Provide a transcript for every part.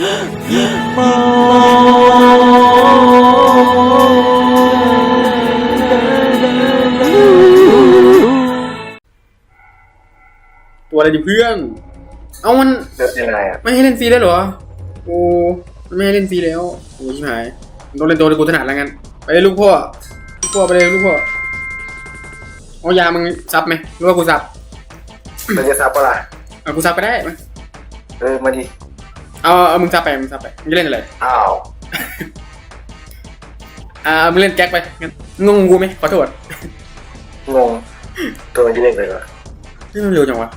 ตัวอะไรดิเพื่อน เอามันเลือกยังไงอะไม่ให้เล่นฟรีแล้วเหรอ โอ้มันไม่ให้เล่นฟรีแล้วโอ้ชิบหายมึงต้องเล่นตัวที่กูถนัดแล้วงั้น ไปเลยลูกพ่อ ลูกพ่อไปเลยลูกพ่อ เอายามึงซับไหมหรือว่ากูซับมันจะซับปะล่ะเอากูซับไปได้ไหมเออมาดิ เอาเอามึงซับไปมึงซับไปมึงจะเล่นอะไรอ้าวอ่ามึงเล่นแก๊กไปงั้นงงกูไหมขอโทษงงตัวมันจะเล่นเลยเหรอเฮ้ยมันเร็วจังวะ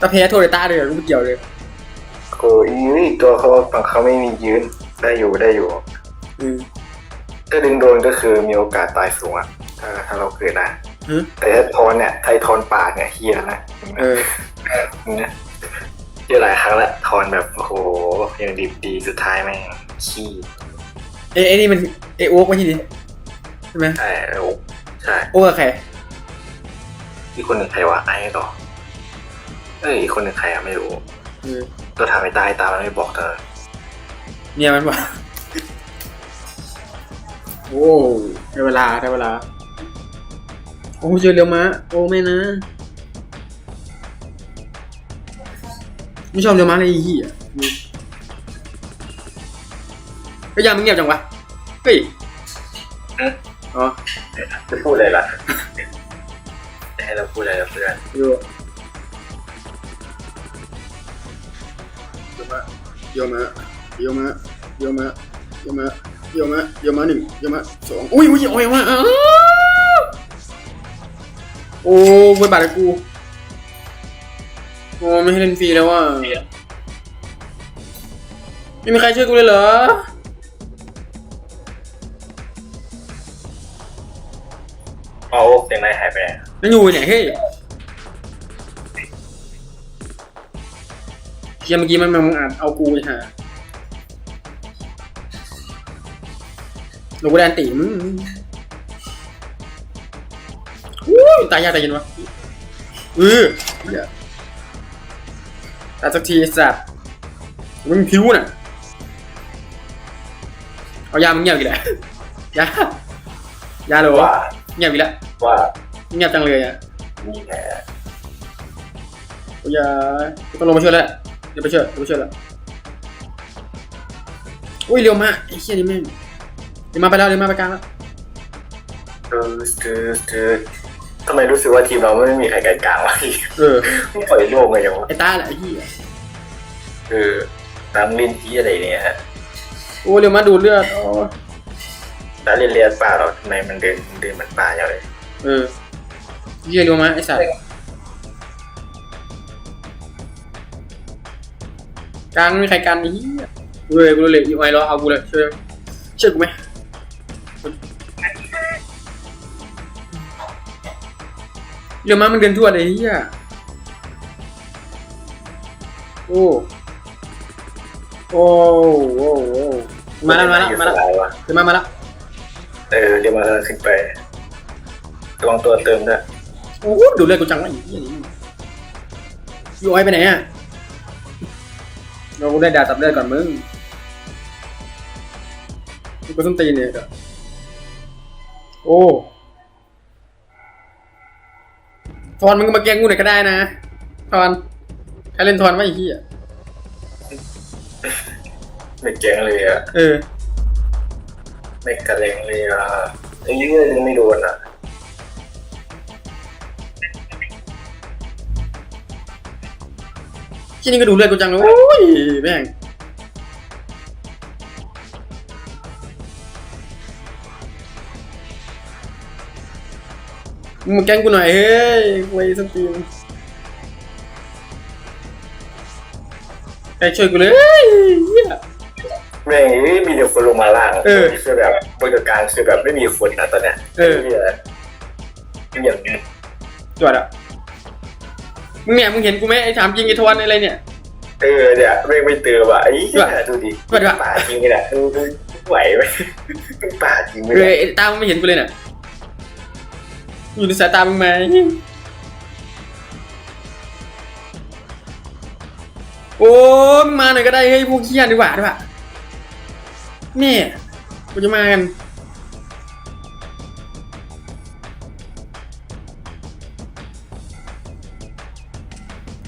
ตาแพ้โทษเลยตาเลยกูไม่เกี่ยวเลยโอ้ยตัวเขาฝั่งเขาไม่มียืนได้อยู่ได้อยู่อืมถ้าดึงโดนก็คือมีโอกาสตายสูงอะถ้าถ้าเราเกิดนะฮึแต่ถ้าทอนเนี่ยไทยทอนปากเนี่ยเฮียนะเออเนี่ย เยอะหลายครั้งแล้วทอนแบบโอ้โหยังดีดีสุดท้ายแม่งขี้เอ้ไอ้นี่มันเอโอ๊กไม่ใช่ดิใช่ไหมใช่โอ้ใช่โอ๊กกับใครอีกคนหนึ่งใครวะไอ้ต่อเอ้ยอีกคนหนึ่งใครอะไม่รู้เออตัวถามไปตายตามมันไม่บอกเธอเนี่ยมันว่าโอ้ได้เวลาได้เวลา โอ้เจอเร็วมะโอ้ไม่นะ ไม่ชอบเร็วมะเลยไอ้เหี้ยก็ยังมึงเงียบจังวะเฮ้ยอ๋อจะพูดอะไรล่ะจะให้เราพูดอะไรล่ะเพื่อนอยู่โยมะโยมะโยมะโยมะโยมะโยมะโยมะหนึ่งโยมะสองอุ้ยอุ้ยโอ้ยมาอ้าวโอ้กูบาดเลยกู โอ้ไม่ให้เล่นฟรีแล้วว่ะไม่มีใครช่วยกูเลยเหรอเอาเสียงนายหายไปไหนนั่นอยู่ไหนเฮ้ยเฮียเมื่อกี้มันมันอาจเอากูไปหาหนูกูแดนตีมึงอู้ยตายยากตายเย็นวะเออ เหี้ยตายสักทีไอ้สัตว์มึงผิวน่ะ เอายามึงเงียบอีกแล้วยายาเหรอว่าเงียบอีกแล้วว่าเงียบจังเลยอะมีแผลโอ้ยอย่าต้องลงมาช่วยแล้วเดี๋ยวไปช่วยเดี๋ยวไปช่วยแล้วอุ้ยเร็วมากไอ้เชี่ยนี่แม่งเดี๋ยวมาไปแล้วเดี๋ยวมาไปกลางแล้วเออเออเออทำไมรู้สึกว่าทีมเราไม่มีใครไกลกลางวะพี่เออไม่ปล่อยโลกเลยยังวะไอ้ตาแหละไอ้เหี้ย เออน้ำเล่นที่อะไรเนี่ยฮะโอ้เร็วมาดูดเลือดโอ้น้ำเล่นเลียนป่าเราทำไมมันเดินเดินเหมือนป่าอย่างเลยเออเหี้ยเร็วมาไอ้สัตว์กลางไม่มีใครกันไอ้เหี้ยกูเลยกูเลยอยู่ไอ้รอเอากูเลยช่วยช่วยกูไหมเร็วมามันเดินทั่วเลยไอ้เหี้ยโอ้ โอ้โอ้โอ้มาแล้วมาแล้วมาแล้วอยู่สยวะเดี๋ยวมามาแล้วเออเดี๋ยวมาขึ้นไประวังตัวเติมด้วยโอ้โหดูเลือดกูจังวะไอ้เหี้ยนี่อยู่ไอ้ไปไหนอะเรากูได้ดาตับเลือดก่อนมึงกูส้นตีนเนี่ยเดี๋ยวโอ้ทอนมึงมาแกล้งกูหน่อยก็ได้นะทอนใครเล่นทอนวะไอ้เหี้ย ไม่เจ๋งเลยอะเออไม่กระเลงเลยอะไอ้เรื่องยังไม่โดนอะที่นี่ก็ดูเลือดกูจังเลยโอ้ยแม่งมึงมาแกล้งกูหน่อยเฮ้ยเว้ยสตีนไอ้ช่วยกูเลยเฮ้ยเหี้ย แม่งมีเดี๋ยวคนลงมาล่างเออคือแบบบริการคือแบบไม่มีคนนะตอนเนี้ยเออ ไม่มีอะไรไม่อย่างนี้จวดอะมึงเนี่ยมึงเห็นกูไหมไอ้ถามจริงไอ้ทวนอะไรเนี่ย เออเนี่ยไม่ไม่เติมอะไอ้เหี้ยดูดิด้วยด้วยป่าจริงเลยเนี่ยดูดูไหวไหมเป็นป่าจริงไหมเออเนี่ยไอ้ตามึงไม่เห็นกูเลยน่ะอยู่ในสายตามึงไหมโอ้มึงมาหน่อยก็ได้เฮ้ยพวกเคียนดีกว่าดีกว่านี่กูจะมากัน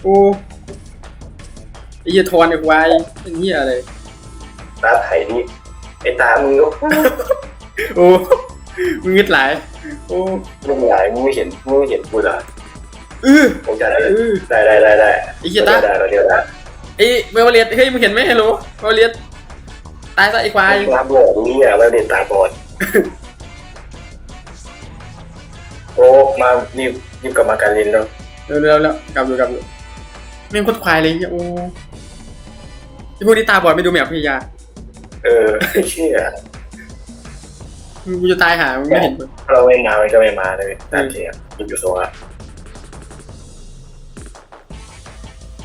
โอ้ไอ้เหี้ยทอนไอ้ควายเป็นเหี้ยอะไร ตาไถนี่ไอ้ตามึงก็โอ้มึงงึดหลาย โอ้มึงหลายมึงไม่เห็นมึงไม่เห็นกูเหรอเออผมจะได้เออได้ได้ได้ได้ไอ้เหี้ยตา ได้เราเดียวได้ ไอ้เวลเลียดเฮ้ยมึงเห็นไหมฮัลโหลเวลเลียด ตายซะไอ้ควายตาบอดนี่อะแล้วเด็ดตาบอดโอ้มารีบรีบกลับมาการเรียนแล้วเร็วเร็วเร็วกลับอยู่กลับอยู่แม่งโคตรควายเลยเหี้ยโอ้ไอ้พวกนี้ตาบอดไม่ดูแมพพี่ยาเออเชี่ยมึงกูจะตายหามึงไม่เห็นกูเราไม่มามันก็ไม่มาเลยตามจริงอะมันอยู่โซนอะ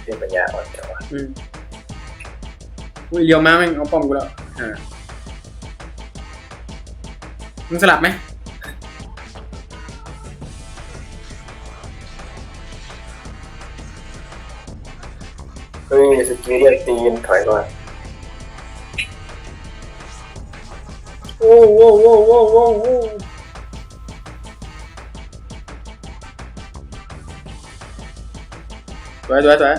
ที่ปัญญาอ่อนจังวะอืมอุ้ยเลี้ยวมาแม่งเอาป้อมกูแล้ว อ่ามึงสลับไหมเฮ้ยสกิลเรียกตีนถอยก่อนโอ้โอ้โอ้โอ้โอ้โอ้สวยสวยสวย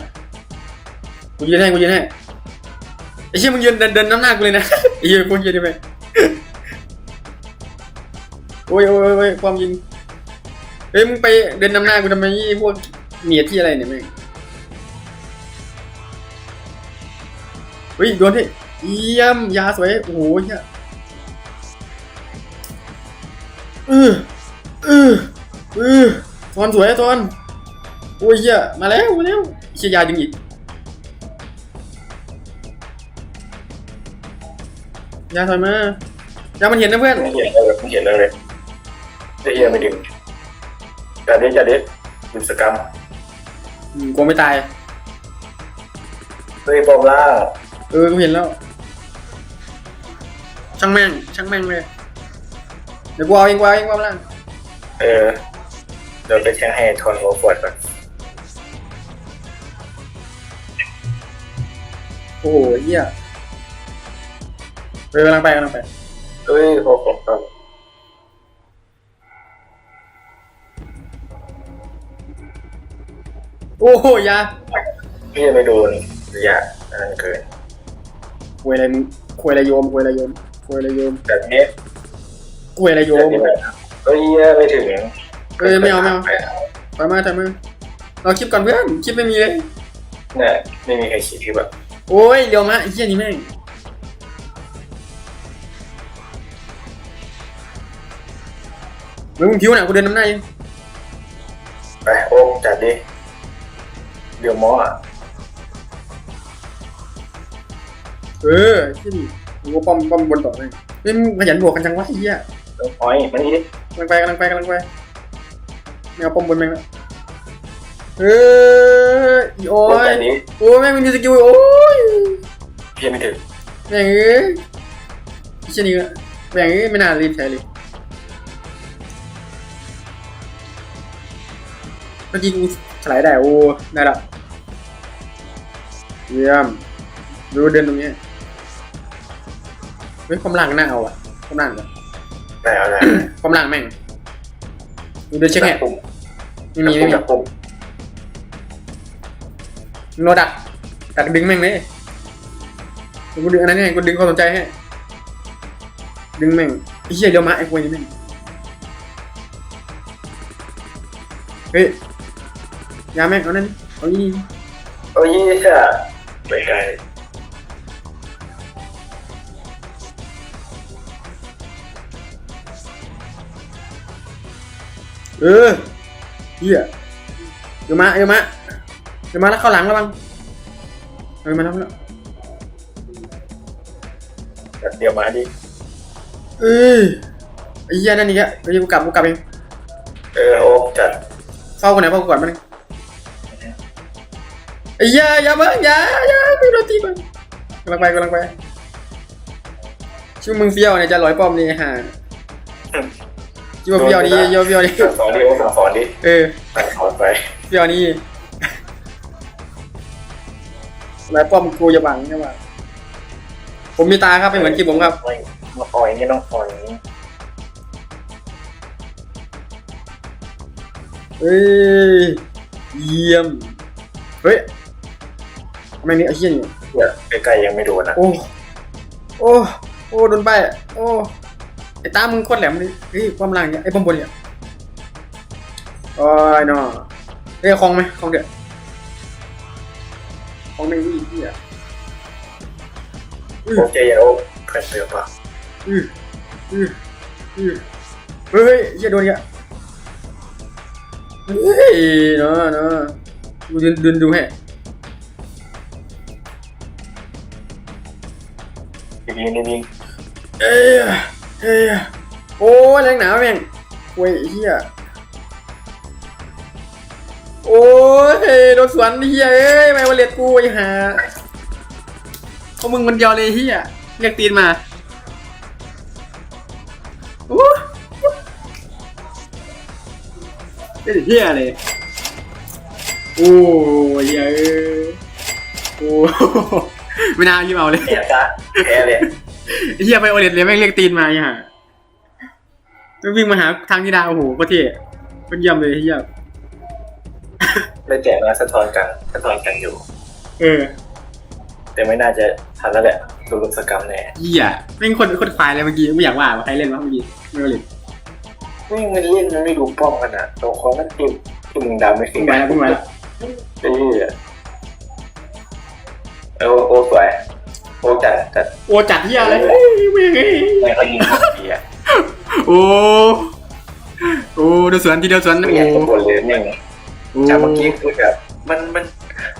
กูยืนให้กูยืนให้ ไอ้เชี่ยมึงยืนเดินเดินน้ำหน้ากูเลยนะไอ้เหี้ยกูยืนได้ไหมโอ้ยโอ้ยโอ้ยความยิงเฮ้ยมึงไปเดินน้ำหน้ากูทำไมพวกเนียที่อะไรเนี่ยแม่งเฮ้ยโดนที่เยี่ยมยาสวยโอ้โหเหี้ยเออเออเออตอนสวยตอนโอ้ยเหี้ยมาแล้วมาแล้วเชียยาจริงอีก ยาถอยมายามันเห็นนะเพื่อนไม่เห็นเลยไม่เห็นเลยไอ้เหี้ยไม่ดึงจัดดิจัดดิดึงสกรรมอืมกลัวไม่ตาย เฮ้ยปอมล่างเออกูเห็นแล้ว ช่างแม่ง ช่างแม่งเลย เดี๋ยวกูเอาเองกูเอาเองกูเอาล่างเออเดี๋ยวไปแทงให้ทอนหัวปวดก่อนโอ้โหเหี้ย ไปกำลังไปกำลังไปเฮ้ยพอผมครับโอ้โหยาพี่ไม่โดนระยะนั่นเกินคุยอะไรมึงคุยอะไรโยมคุยอะไรโยมคุยอะไรโยมแบบนี้คุยอะไรโยแบบมนี้แบบเฮ้ยไม่ถึงเอ้ยไม่เอาไม่เอาถอยมาถอยมาเราคลิปก่อนเพื่อนคลิปไม่มีเลยเนี่ยไม่มีใครคิดที่แบบโอ้ยเดี๋ยวมาไอ้เหี้ยนี่แม่ง มึงมึงคิ้วหน่ะกูเดินน้ำหน้าเองไปโอ้จัดดิเดี๋ยวมออะเออที่นี่กูก็ป้อมป้อมบนต่อเลยเฮ้ยมึงขยันบวกกันจังวะไอ้เหี้ยต้องอ้อยมานี่ดิกำลังไปกำลังไปกำลังไปไม่เอาป้อมบนแม่งแล้วเอออีโอ้โอ้ยจัดดิโอ้ยแม่งมีสกิลโอ้ยพี่ไม่ถึงแม่งเอ้ยไอ้เชี่ยนี่ก็แม่งเอ้ยไม่น่ารีบใช้เลย เมื่อกี้กูถลายได้โอ้ได้ละเยี่ยมดูเดินตรงนี้เฮ้ยความหลังน่าเอาอะความหลังก่อนได้เอาได้ความหลังแม่งดูเดินเช็คแฮะปุ่มไม่มีไม่มีจับปุ่มโนดักดักดึงแม่งเลยกูดึงอันนั้นให้กูดึงความสนใจให้ดึงแม่งไอ้เหี้ยเดี๋ยวมาไอ้ควยนี่แม่งเฮ้ย ยาแม่งเอานั่นเอานี่โอ้ยเหี้ยไปไกลเออเหี้ยเดี๋ยวมาเดี๋ยวมาเดี๋ยวมาแล้วเข้าหลังระวังเออมาแล้วมาแล้วจัดเดี๋ยวมาดิเอ้ยไอ้เหี้ยนั่นนี่กะเดี๋ยวกูกลับกูกลับเองเออโอ้จัดเฝ้าคนไหนเฝ้ากูก่อนมาหนึ่งไอ้เหี้ยอย่ามาอย่าอย่ากูโดนตีมันกำลังไปกำลังไปชื่อมึงเฟี้ยวเนี่ยจะร้อยป้อมนี่ห่าชื่อว่าเฟี้ยวนี่เฟี้ยวเฟี้ยวนี่สั่งสอนดิโอ้สั่งสอนดิเออสั่งสอนไปเฟี้ยวนี่หมายป้อมกูอย่าบังใช่ไหมผมมีตาครับไม่เหมือนกีผมครับไม่มาอ่อยนี่ต้องอ่อยเฮ้ยเยี่ยมเฮ้ย ทำไมนี่ไอ้เหี้ยนี่เนี่ยใกล้ๆยังไม่โดนอะโอ้ โอ้ โอ้โดนไปโอ้ ไอ้ตามึงโคตรแหลมเลยเฮ้ยความล่างเนี่ยไอ้ป้อมบนเนี่ยโอ้ยเนาะเฮ้ยคลองไหมคลองเดือดคลองหนึ่งอีกที่อะโอเคโอ้เพื่อนเติมป่ะอืออืออือเฮ้ยเฮ้ยเหี้ยโดนเนี่ยเฮ้ยเนาะเนาะดูดูดูดูให้ ดีๆนี่เอ้ยเอ้ยโอ้ยแรงหนาวแม่งโว้ยเฮียโอ้ยโดนสวนเฮียเอ้ยไม่มาเลียดกูไอ้ห่าเพราะมึงมันเดียวเลยเฮียเรียกตีนมาโอ้ยเป็นไอ้เฮียเลยโอ้ยเหี้ยเอ้ยโอ้ ไม่น่ารีบเอาเลยๆเนี่ยจ้าแพ้เลยไอ้เฮียไปโอเลตเลยแม่งเรียกตีนมาไอ้ห่าต้องวิ่งมาหาทางที่ดาวโอ้โหก็เท่เป็นเยี่ยมเลยไอ้เฮียเลยแจกมาสะท้อนกันสะท้อนกันอยู่ เออ แต่ไม่น่าจะทันแล้วแหละโดนลุมสกรรมแน่เฮียแม่งคนคนควายเลยเมื่อกี้ไม่อยากว่าว่าใครเล่นวะเมื่อกี้ไม่โอเลตไม่มันเล่นมันไม่ดูป้องกันอะตัวคอมันติดที่มึงดาวไม่ถึพุ่งงไปแล้วพุ่งไปแล้วไอ้ เหี้ยเออโอ้สวยโอ้จัดจัดโอ้จัดเฮียเลยเฮ้ยเว้ยเฮ้ยไม่เขายิงดีอะโอ้โอ้เดูสวนทีเดียวสวนไม่โอ้อยากจะบ่นเลยเนี่ยโอ้จากเมื่อกี้คือแบบมันมัน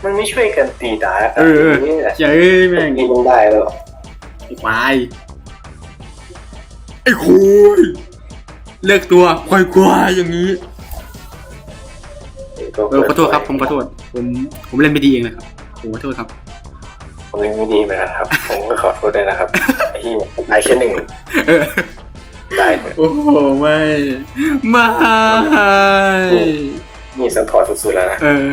มันไม่ช่วยกันตีดาร์กเออเออนี่แหละเฮ้ยแม่งยิงได้แล้วควายไอ้คุยเลิกตัวควายควายอย่างนี้เออขอโทษครับผมขอโทษผมผมเล่นไม่ดีเองนะครับผมขอโทษครับ ผมเล่นไม่ดีเหมือนกันครับ ผมก็ขอโทษด้วยนะครับไอ้ที่ไอ้แค่หนึ่งเออได้เลยโอ้โหไม่ไม่นี่ซัพพอร์ตสุดๆแล้วนะเออ